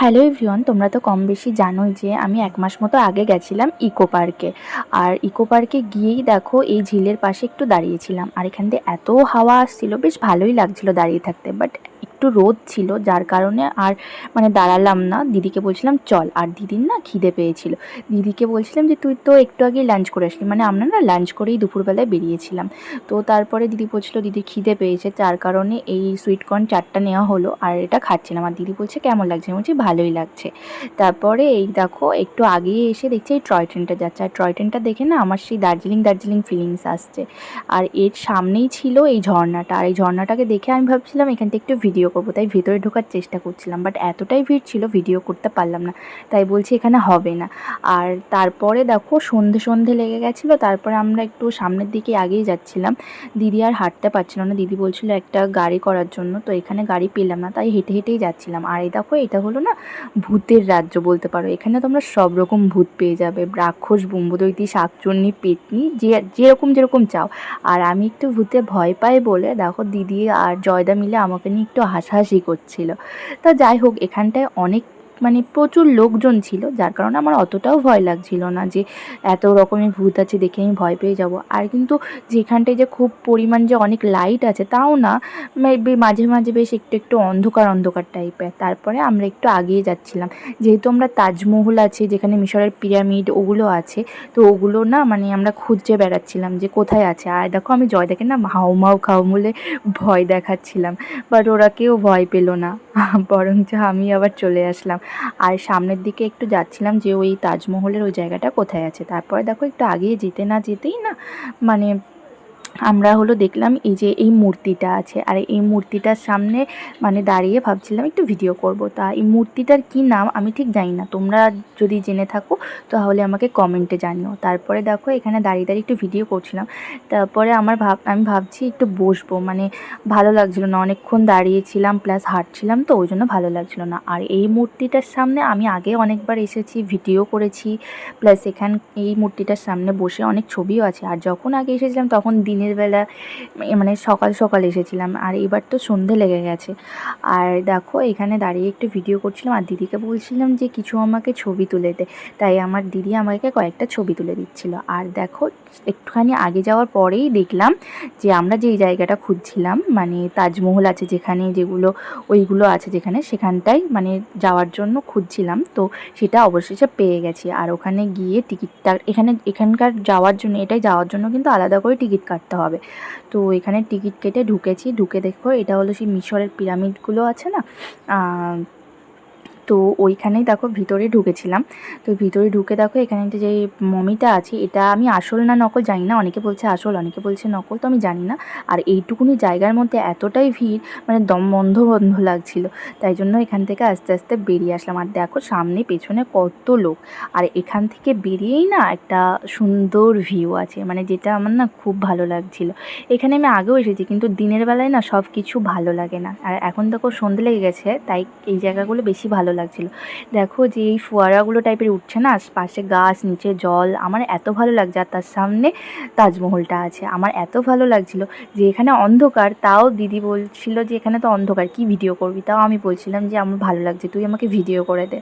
Hello everyone, তোমরা তো কম বেশি জানোই যে আমি এক মাস মতো আগে গেছিলাম ইকো পার্কে। আর ইকো পার্কে গিয়েই দেখো এই ঝিলের পাশে একটু দাঁড়িয়েছিলাম। আর এখান দিয়ে এত হাওয়া আসছিল, বেশ ভালোই লাগছিল দাঁড়িয়ে থাকতে। বাট একটু রোদ ছিল, যার কারণে আর মানে দাঁড়ালাম না। দিদিকে বলছিলাম, চল। আর দিদির না খিদে পেয়েছিল। দিদিকে বলছিলাম যে, তুই তো একটু আগে লাঞ্চ করে আসলি। মানে আমরা না লাঞ্চ করেই দুপুরবেলায় বেরিয়েছিলাম। তো তারপরে দিদি বলছিল, দিদি খিদে পেয়েছে। যার কারণে এই সুইটকর্ন চারটা নেওয়া হলো, আর এটা খাচ্ছিলাম। আর দিদি বলছে, কেমন লাগছে? বলছি, ভালোই লাগছে। তারপরে এই দেখো, একটু আগিয়ে এসে দেখছি এই টয় ট্রেনটা যাচ্ছে। আর টয় ট্রেনটা দেখে না আমার সেই দার্জিলিং দার্জিলিং ফিলিংস আসছে। আর এর সামনেই ছিল এই ঝর্ণাটা। আর এই ঝর্ণাটাকে দেখে আমি ভাবছিলাম, এখান থেকে একটু ভিডিও করব, তাই ভেতরে ঢোকার চেষ্টা করছিলাম বাট এতটাই ভিড় ছিল ভিডিও করতে পারলাম না, তাই বলছি এখানে হবে না। আর তারপরে দেখো সন্ধে সন্ধে লেগে গেছিল, তারপরে আমরা একটু সামনের দিকে আগেই যাচ্ছিলাম, দিদি আর হাঁটতে পারছিল না, দিদি বলছিল একটা গাড়ি করার জন্য, তো এখানে গাড়ি পেলাম না, তাই হেঁটে হেঁটেই যাচ্ছিলাম। আর এই দেখো, এটা হলো না ভূতের রাজ্য বলতে পারো, এখানে তোমরা সব রকম ভূত পেয়ে যাবে, রাক্ষস, বুম্বদৈতি, শাকচুন্নি, পেতনি, যে, যেরকম যেরকম চাও। আর আমি একটু ভূতে ভয় পাই বলে দেখো দিদি আর জয়দা মিলে আমাকে নিয়ে একটু হাসাহাসি করছিল। তা যাই হোক এখানটায় অনেক মানে প্রচুর লোকজন ছিল, যার কারণে আমার অতটাও ভয় লাগছিল না যে এত রকমের ভূত আছে দেখে আমি ভয় পেয়ে যাব। আর কিন্তু যেখানটায় যে খুব পরিমাণ যে অনেক লাইট আছে তাও না মাঝে মাঝে বেশ একটু একটু অন্ধকার অন্ধকার টাইপের তারপরে আমরা একটু আগিয়ে যাচ্ছিলাম। যেহেতু আমরা তাজমহল আছে, যেখানে মিশরের পিরামিড ওগুলো আছে, তো ওগুলো না মানে আমরা খুঁজে বেড়াচ্ছিলাম যে কোথায় আছে। আর দেখো আমি জয় জয়দাকে না হাউ মাউ খাও বলে ভয় দেখাচ্ছিলাম বাট ওরা কেউ ভয় পেল না। বরঞ্চ আমি আবার চলে আসলাম। আর সামনের দিকে একটু যাচ্ছিলাম যে ওই তাজমহলের ওই জায়গাটা কোথায় আছে। তারপরে দেখো একটু আগিয়ে যেতে না যেতেই না মানে আমরা হলো দেখলাম এই যে এই মূর্তিটা আছে। আর এই মূর্তিটার সামনে মানে দাঁড়িয়ে ভাবছিলাম একটু ভিডিও করব। তা এই মূর্তিটার কি নাম আমি ঠিক জানি না। তোমরা যদি জেনে থাকো তাহলে আমাকে কমেন্টে জানিও। তারপরে দেখো এখানে দাঁড়িয়ে দাঁড়িয়ে একটু ভিডিও করছিলাম। তারপরে আমার ভাব, আমি ভাবছি একটু বসবো। মানে ভালো লাগছিল না। অনেকক্ষণ দাঁড়িয়েছিলাম প্লাস হাঁটছিলাম তো, ওই জন্য ভালো লাগছিল না। আর এই মূর্তিটার সামনে আমি আগে অনেকবার এসেছি ভিডিও করেছি। প্লাস এখান, এই মূর্তিটার সামনে বসে অনেক ছবিও আছে। আর যখন আগে এসেছিলাম তখন দিনে দিনের বেলা মানে সকাল সকাল এসেছিলাম। আর এবার তো সন্ধে লেগে গেছে। আর দেখো, এখানে দাঁড়িয়ে একটু ভিডিও করছিলাম আর দিদিকে বলছিলাম যে, কিছু আমাকে ছবি তুলে দে। তাই আমার দিদি আমাকে কয়েকটা ছবি তুলে দিচ্ছিল। আর দেখো, একটুখানি আগে যাওয়ার পরেই দেখলাম যে, আমরা যেই জায়গাটা খুঁজছিলাম মানে তাজমহল আছে যেখানে যেগুলো, ওইগুলো আছে যেখানে সেখানটাই মানে যাওয়ার জন্য খুঁজছিলাম। তো সেটা অবশেষে পেয়ে গেছি। আর ওখানে গিয়ে টিকিটটা, এখানে, এখানকার যাওয়ার জন্য, এটাই যাওয়ার জন্য কিন্তু আলাদা করে টিকিট কাটতে হবে। তো এখানে টিকিট কেটে ঢুকেছি। ঢুকে দেখো, এটা হলো সেই মিশরের পিরামিডগুলো আছে না? তো ওইখানেই দেখো ভিতরে ঢুকেছিলাম। তো ভিতরে ঢুকে দেখো এখানে যে মমিটা আছে, এটা আমি আসল না নকল জানি না। অনেকে বলছে আসল, অনেকে বলছে নকল, তো আমি জানি না। আর এইটুকুনি জায়গার মধ্যে এতটাই ভিড় মানে দম বন্ধ বন্ধ লাগছিল। তাই জন্য এখান থেকে আস্তে আস্তে বেরিয়ে আসলাম। আর দেখো সামনে পেছনে কত লোক। আর এখান থেকে বেরিয়েই না একটা সুন্দর ভিউ আছে মানে যেটা আমার না খুব ভালো লাগছিল। এখানে আমি আগেও এসেছি, কিন্তু দিনের বেলায় না সব কিছু ভালো লাগে না। আর এখন দেখো সন্ধে লেগে গেছে, তাই এই জায়গাগুলো বেশি ভালো লাগছিল। দেখো যে এই ফোয়ারাগুলো টাইপের উঠছে না, পাশে গাছ, নিচে জল, আমার এত ভালো লাগছে। আর তার সামনে তাজমহলটা আছে, আমার এত ভালো লাগছিল যে এখানে অন্ধকার, তাও দিদি বলছিল যে এখানে তো অন্ধকার, কি ভিডিও করবি? তাও আমি বলছিলাম যে আমার ভালো লাগছে, তুই আমাকে ভিডিও করে দে।